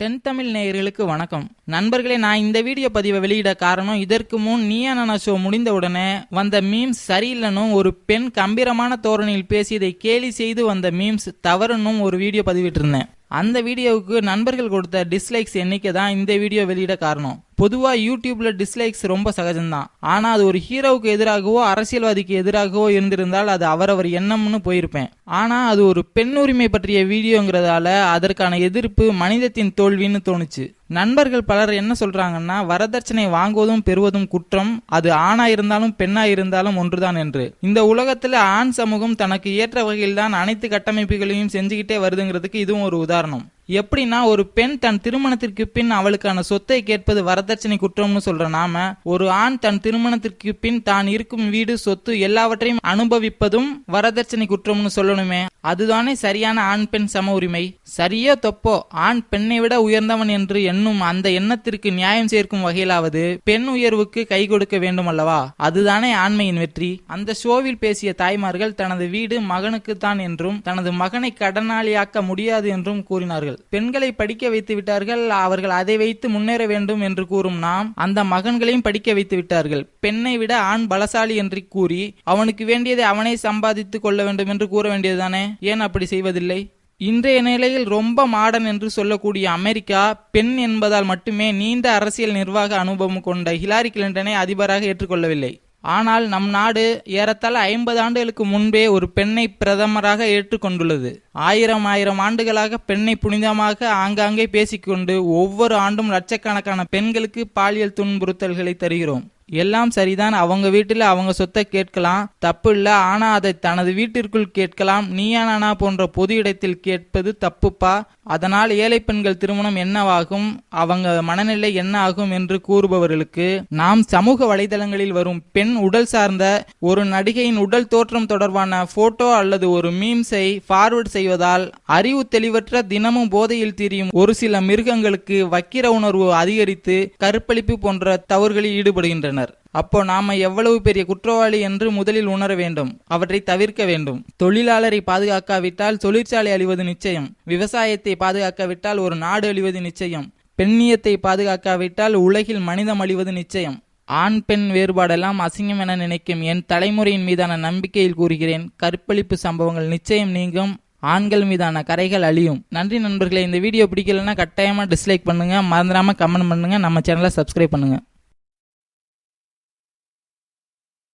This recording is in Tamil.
டென் தமிழ் நேயர்களுக்கு வணக்கம். நண்பர்களே நான் இந்த வீடியோ பதிவை வெளியிட காரணம் இதற்கு முன் நீயா ஷோ முடிந்தவுடனே வந்த மீம்ஸ் சரியில்லைனும் ஒரு பெண் கம்பீரமான தோரணையில் பேசியதை கேலி செய்து வந்த மீம்ஸ் தவறுனும் ஒரு வீடியோ பதிவிட்டிருந்தேன். அந்த வீடியோவுக்கு நண்பர்கள் கொடுத்த டிஸ்லைக்ஸ் எண்ணிக்கை தான் இந்த வீடியோ வெளியிட காரணம். பொதுவாக யூடியூப்ல டிஸ்லைக்ஸ் ரொம்ப சகஜம்தான். ஆனால் அது ஒரு ஹீரோவுக்கு எதிராகவோ அரசியல்வாதிக்கு எதிராகவோ இருந்திருந்தால் அது அவரவர் எண்ணம்னு போயிருப்பேன். ஆனால் அது ஒரு பெண் உரிமை பற்றிய வீடியோங்கிறதால அதற்கான எதிர்ப்பு மனிதத்தின் தோல்வின்னு தோணுச்சு. நண்பர்கள் பலர் என்ன சொல்றாங்கன்னா வரதட்சணை வாங்குவதும் பெறுவதும் குற்றம் அது ஆணா இருந்தாலும் பெண்ணா இருந்தாலும் ஒன்றுதான் என்று. இந்த உலகத்துல ஆண் சமூகம் தனக்கு ஏற்ற வகையில் தான் அனைத்து கட்டமைப்புகளையும் செஞ்சுக்கிட்டே வருதுங்கிறதுக்கு இதுவும் ஒரு உதாரணம். எப்படின்னா ஒரு பெண் தன் திருமணத்திற்கு பின் அவளுக்கான சொத்தை கேட்பது வரதட்சணை குற்றம்னு சொல்ற நாம ஒரு ஆண் தன் திருமணத்திற்கு பின் தான் இருக்கும் வீடு சொத்து எல்லாவற்றையும் அனுபவிப்பதும் வரதட்சணை குற்றம்னு சொல்லணுமே. அதுதானே சரியான ஆண் பெண் சம உரிமை? சரியோ தொப்போ? ஆண் பெண்ணை விட உயர்ந்தவன் என்று எண்ணும் அந்த எண்ணத்திற்கு நியாயம் சேர்க்கும் வகையிலாவது பெண் உயர்வுக்கு கை கொடுக்க வேண்டும் அல்லவா அதுதானே ஆண்மையின் வெற்றி. அந்த ஷோவில் பேசிய தாய்மார்கள் தனது வீடு மகனுக்கு தான் என்றும் தனது மகனை கடனாளியாக்க முடியாது என்றும் கூறினார்கள். பெண்களை படிக்க வைத்து விட்டார்கள் அவர்கள் அதை வைத்து முன்னேற வேண்டும் என்று கூறும் நாம் அந்த மகன்களையும் படிக்க வைத்து விட்டார்கள். பெண்ணை விட ஆண் பலசாலி என்று கூறி அவனுக்கு வேண்டியதை அவனே சம்பாதித்துக் கொள்ள வேண்டும் என்று கூற வேண்டியதுதானே? ஏன் அப்படி செய்வதில்லை? இன்றைய நிலையில் ரொம்ப மாடர்ன் என்று சொல்லக்கூடிய அமெரிக்கா பெண் என்பதால் மட்டுமே நீண்ட அரசியல் நிர்வாக அனுபவம் கொண்ட ஹிலாரி கிளின்டனை அதிபராக ஏற்றுக்கொள்ளவில்லை. ஆனால் நம் நாடு ஏறத்தாழ ஐம்பது ஆண்டுகளுக்கு முன்பே ஒரு பெண்ணை பிரதமராக ஏற்றுக்கொண்டுள்ளது. ஆயிரம் ஆயிரம் ஆண்டுகளாக பெண்ணை புனிதமாக ஆங்காங்கே பேசிக்கொண்டு ஒவ்வொரு ஆண்டும் லட்சக்கணக்கான பெண்களுக்கு பாலியல் துன்புறுத்தல்களை தருகிறோம். எல்லாம் சரிதான் அவங்க வீட்டுல அவங்க சொத்தை கேட்கலாம் தப்பு இல்ல ஆனா அதை தனது வீட்டிற்குள் கேட்கலாம் நீயா நானா போன்ற பொது இடத்தில் கேட்பது தப்புப்பா? அதனால் ஏழை பெண்கள் திருமணம் என்னவாகும்? அவங்க மனநிலை என்ன ஆகும் என்று கூறுபவர்களுக்கு நாம் சமூக வலைதளங்களில் வரும் பெண் உடல் சார்ந்த ஒரு நடிகையின் உடல் தோற்றம் தொடர்பான போட்டோ அல்லது ஒரு மீம்ஸை ஃபார்வர்ட் செய்வதால் அறிவு தெளிவற்ற தினமும் போதையில் திரியும் ஒரு சில மிருகங்களுக்கு வக்கிர உணர்வு அதிகரித்து கருப்பளிப்பு போன்ற தவறுகளில் ஈடுபடுகின்றனர். அப்போ நாம எவ்வளவு பெரிய குற்றவாளி என்று முதலில் உணர வேண்டும் அவற்றை தவிர்க்க வேண்டும். தொழிலாளரை பாதுகாக்காவிட்டால் தொழிற்சாலை அழிவது நிச்சயம் விவசாயத்தை பாதுகாக்காவிட்டால் ஒரு நாடு அழிவது நிச்சயம் பெண்ணியத்தை பாதுகாக்காவிட்டால் உலகில் மனிதம் அழிவது நிச்சயம். ஆண் பெண் வேறுபாடெல்லாம் அசிங்கம் என நினைக்கும் என் தலைமுறையின் மீதான நம்பிக்கையில் கூறுகிறேன் கற்பழிப்பு சம்பவங்கள் நிச்சயம் நீங்கும் ஆண்கள் மீதான கரைகள் அழியும். நன்றி நண்பர்களே இந்த வீடியோ பிடிக்கலன்னா கட்டாயமாக டிஸ்லைக் பண்ணுங்கள் மறந்துடாமல் கமெண்ட் பண்ணுங்கள் நம்ம சேனலை சப்ஸ்கிரைப் பண்ணுங்கள்